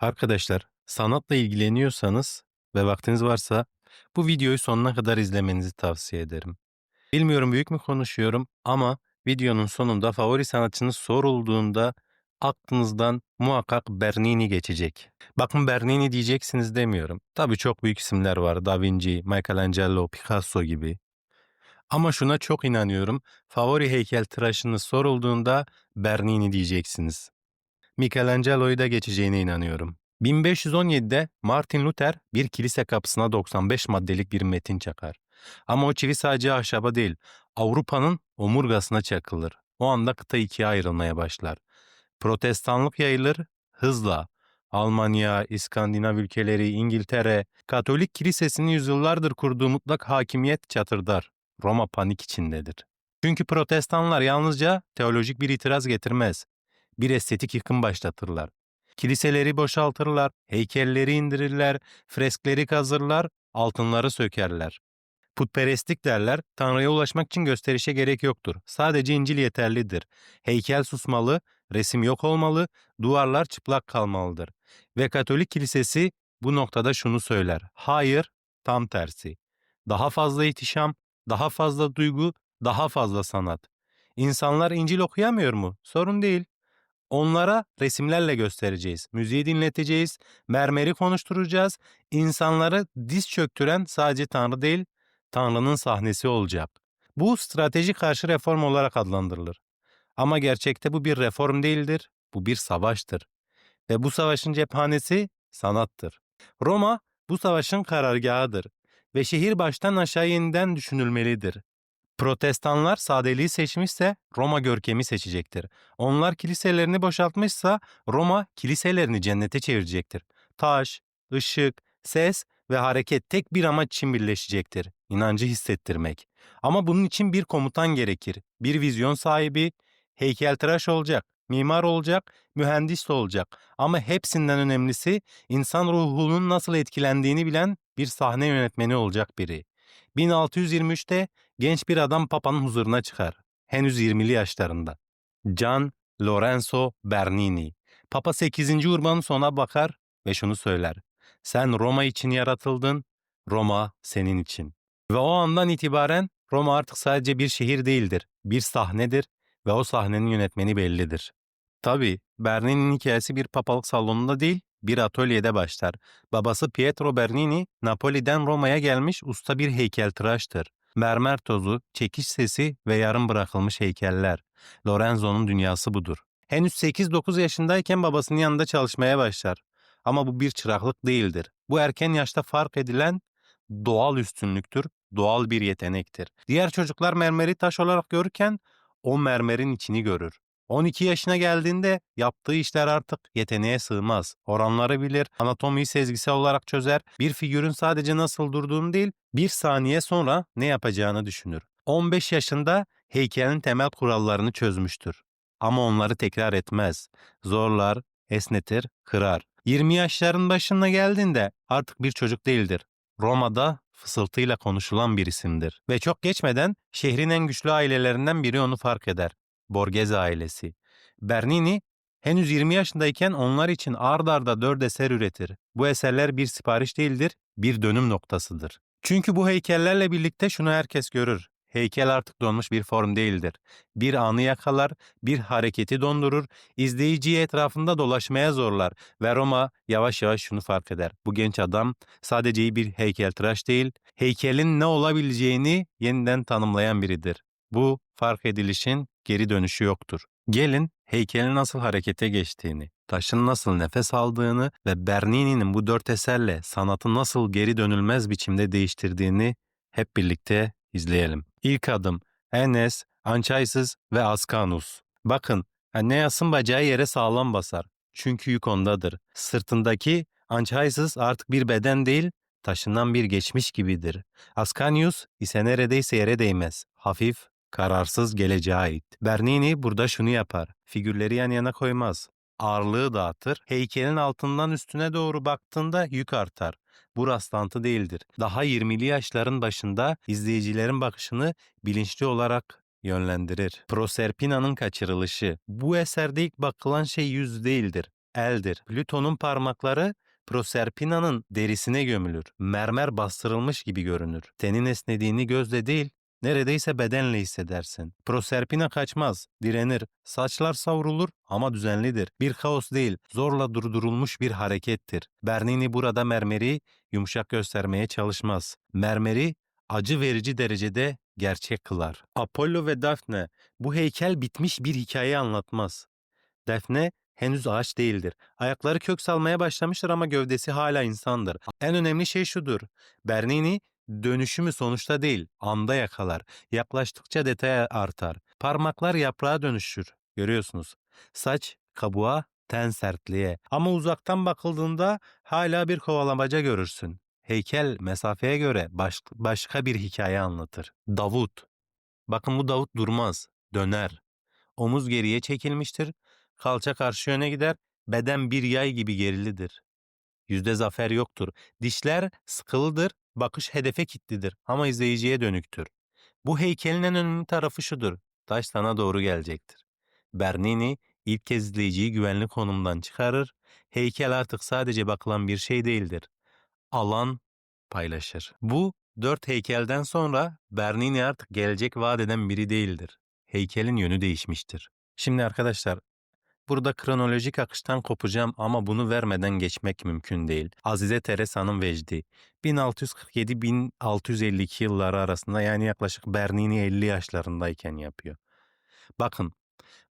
Arkadaşlar, sanatla ilgileniyorsanız ve vaktiniz varsa bu videoyu sonuna kadar izlemenizi tavsiye ederim. Bilmiyorum büyük mü konuşuyorum ama videonun sonunda favori sanatçınız sorulduğunda aklınızdan muhakkak Bernini geçecek. Bakın Bernini diyeceksiniz demiyorum. Tabii çok büyük isimler var. Da Vinci, Michelangelo, Picasso gibi. Ama şuna çok inanıyorum. Favori heykeltıraşınız sorulduğunda Bernini diyeceksiniz. Michelangelo'yu da geçeceğine inanıyorum. 1517'de Martin Luther bir kilise kapısına 95 maddelik bir metin çakar. Ama o çivi sadece ahşaba değil, Avrupa'nın omurgasına çakılır. O anda kıta ikiye ayrılmaya başlar. Protestanlık yayılır hızla. Almanya, İskandinav ülkeleri, İngiltere, Katolik kilisesinin yüzyıllardır kurduğu mutlak hakimiyet çatırdar. Roma panik içindedir. Çünkü protestanlar yalnızca teolojik bir itiraz getirmez bir estetik yıkım başlatırlar. Kiliseleri boşaltırlar, heykelleri indirirler, freskleri kazırlar, altınları sökerler. Putperestlik derler, Tanrı'ya ulaşmak için gösterişe gerek yoktur. Sadece İncil yeterlidir. Heykel susmalı, resim yok olmalı, duvarlar çıplak kalmalıdır. Ve Katolik Kilisesi bu noktada şunu söyler. Hayır, tam tersi. Daha fazla ihtişam, daha fazla duygu, daha fazla sanat. İnsanlar İncil okuyamıyor mu? Sorun değil. Onlara resimlerle göstereceğiz. Müziği dinleteceğiz. Mermeri konuşturacağız. İnsanları diz çöktüren sadece Tanrı değil, Tanrı'nın sahnesi olacak. Bu strateji karşı reform olarak adlandırılır. Ama gerçekte bu bir reform değildir. Bu bir savaştır. Ve bu savaşın cephanesi sanattır. Roma bu savaşın karargahıdır ve şehir baştan aşağı yeniden düşünülmelidir. Protestanlar sadeliği seçmişse Roma görkemi seçecektir. Onlar kiliselerini boşaltmışsa Roma kiliselerini cennete çevirecektir. Taş, ışık, ses ve hareket tek bir amaç için birleşecektir. İnancı hissettirmek. Ama bunun için bir komutan gerekir. Bir vizyon sahibi, heykeltıraş olacak, mimar olacak, mühendis de olacak. Ama hepsinden önemlisi insan ruhunun nasıl etkilendiğini bilen bir sahne yönetmeni olacak biri. 1623'te genç bir adam Papa'nın huzuruna çıkar. Henüz 20'li yaşlarında. Gian Lorenzo Bernini. Papa 8. Urbanus ona bakar ve şunu söyler. Sen Roma için yaratıldın, Roma senin için. Ve o andan itibaren Roma artık sadece bir şehir değildir, bir sahnedir ve o sahnenin yönetmeni bellidir. Tabii Bernini'nin hikayesi bir papalık salonunda değil, bir atölyede başlar. Babası Pietro Bernini, Napoli'den Roma'ya gelmiş usta bir heykeltıraştır. Mermer tozu, çekiş sesi ve yarım bırakılmış heykeller. Lorenzo'nun dünyası budur. Henüz 8-9 yaşındayken babasının yanında çalışmaya başlar. Ama bu bir çıraklık değildir. Bu erken yaşta fark edilen doğal üstünlüktür, doğal bir yetenektir. Diğer çocuklar mermeri taş olarak görürken o mermerin içini görür. 12 yaşına geldiğinde yaptığı işler artık yeteneğe sığmaz. Oranları bilir, anatomiyi sezgisel olarak çözer, bir figürün sadece nasıl durduğunu değil, bir saniye sonra ne yapacağını düşünür. 15 yaşında heykelin temel kurallarını çözmüştür. Ama onları tekrar etmez. Zorlar, esnetir, kırar. 20 yaşların başına geldiğinde artık bir çocuk değildir. Roma'da fısıltıyla konuşulan bir isimdir. Ve çok geçmeden şehrin en güçlü ailelerinden biri onu fark eder. Borghese ailesi. Bernini henüz 20 yaşındayken onlar için ard arda dört eser üretir. Bu eserler bir sipariş değildir, bir dönüm noktasıdır. Çünkü bu heykellerle birlikte şunu herkes görür. Heykel artık donmuş bir form değildir. Bir anı yakalar, bir hareketi dondurur, izleyiciyi etrafında dolaşmaya zorlar ve Roma yavaş yavaş şunu fark eder. Bu genç adam sadece bir heykeltıraş değil, heykelin ne olabileceğini yeniden tanımlayan biridir. Bu fark edilişin geri dönüşü yoktur. Gelin heykelin nasıl harekete geçtiğini, taşın nasıl nefes aldığını ve Bernini'nin bu dört eserle sanatı nasıl geri dönülmez biçimde değiştirdiğini hep birlikte izleyelim. İlk adım Enes, Anchaysız ve Askanus. Bakın Eneas'ın bacağı yere sağlam basar. Çünkü yük ondadır. Sırtındaki Anchaysız artık bir beden değil, taşınan bir geçmiş gibidir. Ascanius ise neredeyse yere değmez. Hafif, kararsız geleceğe ait. Bernini burada şunu yapar. Figürleri yan yana koymaz. Ağırlığı dağıtır. Heykelin altından üstüne doğru baktığında yük artar. Bu rastlantı değildir. Daha 20'li yaşların başında izleyicilerin bakışını bilinçli olarak yönlendirir. Proserpina'nın kaçırılışı. Bu eserde ilk bakılan şey yüz değildir. eldir. Plüton'un parmakları Proserpina'nın derisine gömülür. Mermer bastırılmış gibi görünür. Tenin esnediğini gözle değil, neredeyse bedenle hissedersin. Proserpina kaçmaz, direnir. Saçlar savrulur ama düzenlidir. Bir kaos değil, zorla durdurulmuş bir harekettir. Bernini burada mermeri yumuşak göstermeye çalışmaz. Mermeri acı verici derecede gerçek kılar. Apollo ve Daphne bu heykel bitmiş bir hikaye anlatmaz. Daphne henüz ağaç değildir. Ayakları kök salmaya başlamıştır ama gövdesi hala insandır. En önemli şey şudur. Bernini dönüşümü sonuçta değil, anda yakalar. Yaklaştıkça detay artar. Parmaklar yaprağa dönüşür. Görüyorsunuz. Saç kabuğa, ten sertliğe. Ama uzaktan bakıldığında hala bir kovalamaca görürsün. Heykel mesafeye göre baş- başka bir hikaye anlatır. Davut. Bakın bu Davut durmaz, döner. Omuz geriye çekilmiştir, kalça karşı yöne gider, beden bir yay gibi gerilidir. Yüzde zafer yoktur. Dişler sıkılıdır, bakış hedefe kilitlidir ama izleyiciye dönüktür. Bu heykelin en önemli tarafı şudur. Taş sana doğru gelecektir. Bernini ilk kez izleyiciyi güvenli konumdan çıkarır. Heykel artık sadece bakılan bir şey değildir. Alan paylaşır. Bu dört heykelden sonra Bernini artık gelecek vaat eden biri değildir. Heykelin yönü değişmiştir. Şimdi arkadaşlar burada kronolojik akıştan kopacağım ama bunu vermeden geçmek mümkün değil. Azize Teresa'nın vecdi 1647-1652 yılları arasında yani yaklaşık Bernini 50 yaşlarındayken yapıyor. Bakın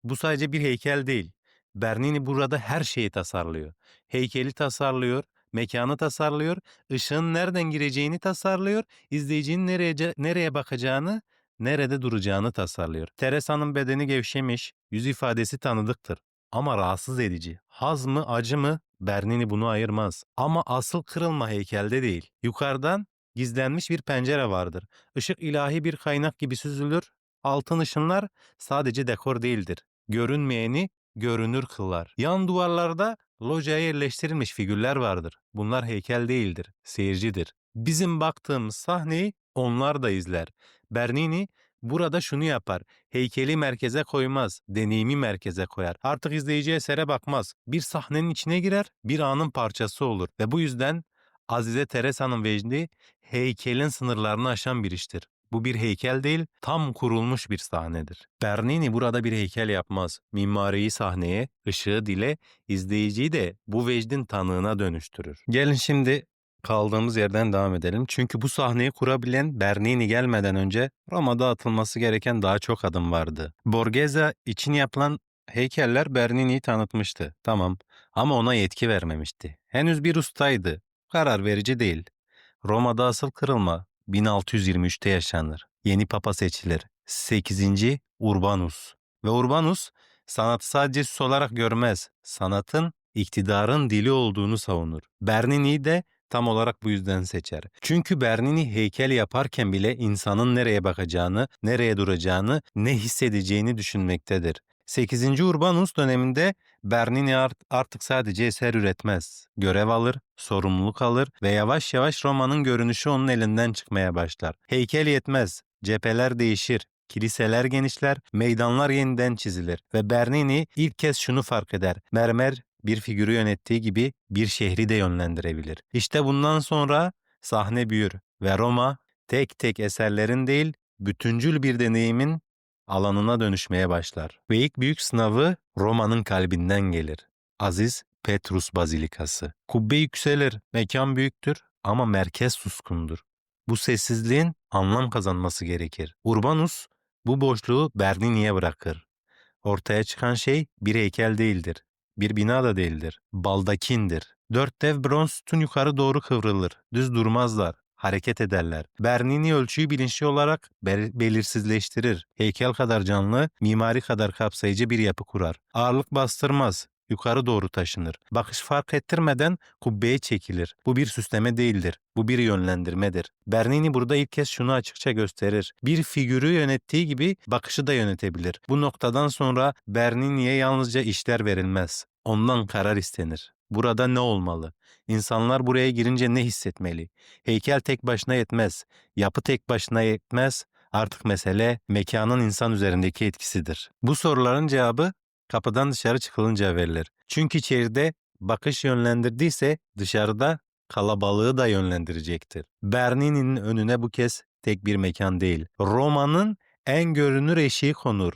bu sadece bir heykel değil. Bernini burada her şeyi tasarlıyor. Heykeli tasarlıyor, mekanı tasarlıyor, ışığın nereden gireceğini tasarlıyor, izleyicinin nereye, nereye bakacağını, nerede duracağını tasarlıyor. Teresa'nın bedeni gevşemiş, yüz ifadesi tanıdıktır ama rahatsız edici. Haz mı, acı mı? Bernini bunu ayırmaz. Ama asıl kırılma heykelde değil. Yukarıdan gizlenmiş bir pencere vardır. Işık ilahi bir kaynak gibi süzülür. Altın ışınlar sadece dekor değildir. Görünmeyeni görünür kılar. Yan duvarlarda locaya yerleştirilmiş figürler vardır. Bunlar heykel değildir, seyircidir. Bizim baktığımız sahneyi onlar da izler. Bernini burada şunu yapar. Heykeli merkeze koymaz, deneyimi merkeze koyar. Artık izleyici esere bakmaz. Bir sahnenin içine girer, bir anın parçası olur. Ve bu yüzden Azize Teresa'nın vecdi heykelin sınırlarını aşan bir iştir. Bu bir heykel değil, tam kurulmuş bir sahnedir. Bernini burada bir heykel yapmaz. Mimariyi sahneye, ışığı dile, izleyiciyi de bu vecdin tanığına dönüştürür. Gelin şimdi kaldığımız yerden devam edelim. Çünkü bu sahneyi kurabilen Bernini gelmeden önce Roma'da atılması gereken daha çok adım vardı. Borghese için yapılan heykeller Bernini'yi tanıtmıştı. Tamam ama ona yetki vermemişti. Henüz bir ustaydı. Karar verici değil. Roma'da asıl kırılma 1623'te yaşanır. Yeni papa seçilir. 8. Urbanus. Ve Urbanus sanatı sadece süs olarak görmez. Sanatın iktidarın dili olduğunu savunur. Bernini'yi de tam olarak bu yüzden seçer. Çünkü Bernini heykel yaparken bile insanın nereye bakacağını, nereye duracağını, ne hissedeceğini düşünmektedir. 8. Urbanus döneminde Bernini art- artık sadece eser üretmez. Görev alır, sorumluluk alır ve yavaş yavaş Roma'nın görünüşü onun elinden çıkmaya başlar. Heykel yetmez, cepheler değişir, kiliseler genişler, meydanlar yeniden çizilir ve Bernini ilk kez şunu fark eder. Mermer bir figürü yönettiği gibi bir şehri de yönlendirebilir. İşte bundan sonra sahne büyür ve Roma tek tek eserlerin değil, bütüncül bir deneyimin alanına dönüşmeye başlar. Ve ilk büyük sınavı Roma'nın kalbinden gelir. Aziz Petrus Bazilikası. Kubbe yükselir, mekan büyüktür ama merkez suskundur. Bu sessizliğin anlam kazanması gerekir. Urbanus bu boşluğu Bernini'ye bırakır. Ortaya çıkan şey bir heykel değildir. Bir bina da değildir. Baldakindir. Dört dev bronz sütun yukarı doğru kıvrılır. Düz durmazlar. Hareket ederler. Bernini ölçüyü bilinçli olarak bel- belirsizleştirir. Heykel kadar canlı, mimari kadar kapsayıcı bir yapı kurar. Ağırlık bastırmaz. Yukarı doğru taşınır. Bakış fark ettirmeden kubbeye çekilir. Bu bir süsleme değildir. Bu bir yönlendirmedir. Bernini burada ilk kez şunu açıkça gösterir. Bir figürü yönettiği gibi bakışı da yönetebilir. Bu noktadan sonra Bernini'ye yalnızca işler verilmez. Ondan karar istenir. Burada ne olmalı? İnsanlar buraya girince ne hissetmeli? Heykel tek başına yetmez. Yapı tek başına yetmez. Artık mesele mekanın insan üzerindeki etkisidir. Bu soruların cevabı kapıdan dışarı çıkılınca verilir. Çünkü içeride bakış yönlendirdiyse dışarıda kalabalığı da yönlendirecektir. Bernini'nin önüne bu kez tek bir mekan değil. Roma'nın en görünür eşiği konur.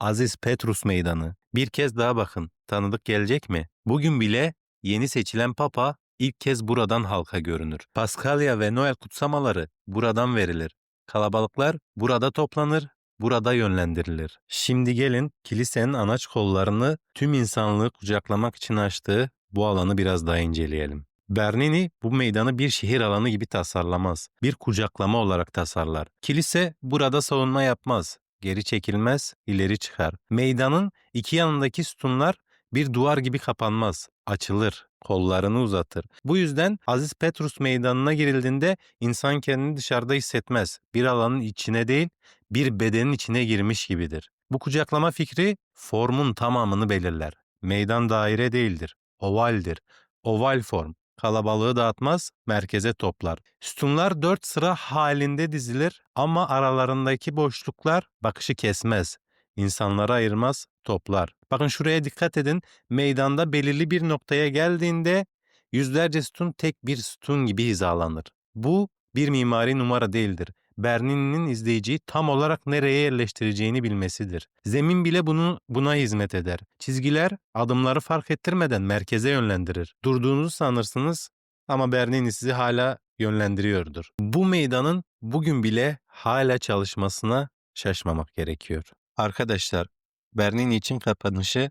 Aziz Petrus Meydanı. Bir kez daha bakın. Tanıdık gelecek mi? Bugün bile yeni seçilen papa ilk kez buradan halka görünür. Paskalya ve Noel kutsamaları buradan verilir. Kalabalıklar burada toplanır, burada yönlendirilir. Şimdi gelin kilisenin anaç kollarını tüm insanlığı kucaklamak için açtığı bu alanı biraz daha inceleyelim. Bernini bu meydanı bir şehir alanı gibi tasarlamaz. Bir kucaklama olarak tasarlar. Kilise burada savunma yapmaz. Geri çekilmez, ileri çıkar. Meydanın iki yanındaki sütunlar bir duvar gibi kapanmaz. Açılır, kollarını uzatır. Bu yüzden Aziz Petrus meydanına girildiğinde insan kendini dışarıda hissetmez. Bir alanın içine değil, bir bedenin içine girmiş gibidir. Bu kucaklama fikri formun tamamını belirler. Meydan daire değildir, ovaldir. Oval form. Kalabalığı dağıtmaz, merkeze toplar. Sütunlar dört sıra halinde dizilir ama aralarındaki boşluklar bakışı kesmez. İnsanları ayırmaz, toplar. Bakın şuraya dikkat edin. Meydanda belirli bir noktaya geldiğinde yüzlerce sütun tek bir sütun gibi hizalanır. Bu bir mimari numara değildir. Bernini'nin izleyiciyi tam olarak nereye yerleştireceğini bilmesidir. Zemin bile bunu buna hizmet eder. Çizgiler adımları fark ettirmeden merkeze yönlendirir. Durduğunuzu sanırsınız ama Bernini sizi hala yönlendiriyordur. Bu meydanın bugün bile hala çalışmasına şaşmamak gerekiyor. Arkadaşlar, Bernini için kapanışı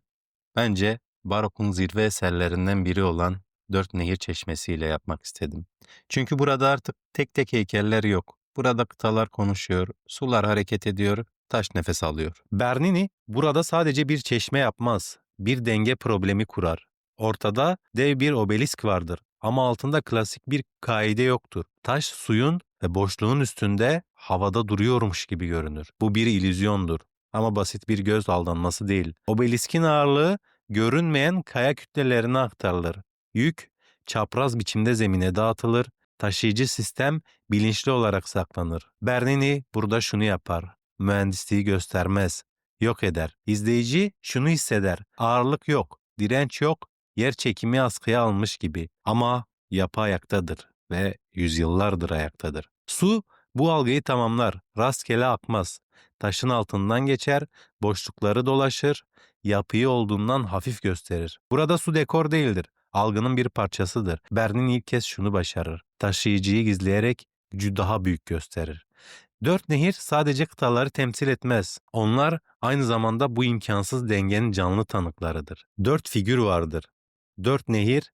bence barokun zirve eserlerinden biri olan Dört Nehir Çeşmesi ile yapmak istedim. Çünkü burada artık tek tek heykeller yok. Burada kıtalar konuşuyor, sular hareket ediyor, taş nefes alıyor. Bernini burada sadece bir çeşme yapmaz, bir denge problemi kurar. Ortada dev bir obelisk vardır ama altında klasik bir kaide yoktur. Taş suyun ve boşluğun üstünde havada duruyormuş gibi görünür. Bu bir illüzyondur ama basit bir göz aldanması değil. Obeliskin ağırlığı görünmeyen kaya kütlelerine aktarılır. Yük çapraz biçimde zemine dağıtılır. Taşıyıcı sistem bilinçli olarak saklanır. Bernini burada şunu yapar. Mühendisliği göstermez. Yok eder. İzleyici şunu hisseder. Ağırlık yok, direnç yok, yer çekimi askıya almış gibi. Ama yapı ayaktadır ve yüzyıllardır ayaktadır. Su bu algıyı tamamlar. Rastgele akmaz. Taşın altından geçer, boşlukları dolaşır, yapıyı olduğundan hafif gösterir. Burada su dekor değildir algının bir parçasıdır. Bernin ilk kez şunu başarır. Taşıyıcıyı gizleyerek gücü daha büyük gösterir. Dört nehir sadece kıtaları temsil etmez. Onlar aynı zamanda bu imkansız dengenin canlı tanıklarıdır. Dört figür vardır. Dört nehir,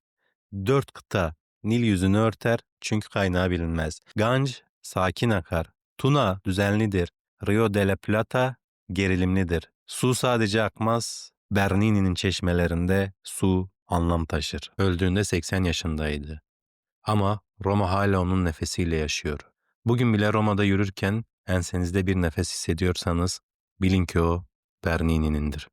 dört kıta. Nil yüzünü örter çünkü kaynağı bilinmez. Ganj sakin akar. Tuna düzenlidir. Rio de la Plata gerilimlidir. Su sadece akmaz. Bernini'nin çeşmelerinde su anlam taşır. Öldüğünde 80 yaşındaydı. Ama Roma hala onun nefesiyle yaşıyor. Bugün bile Roma'da yürürken ensenizde bir nefes hissediyorsanız bilin ki o Bernini'nindir.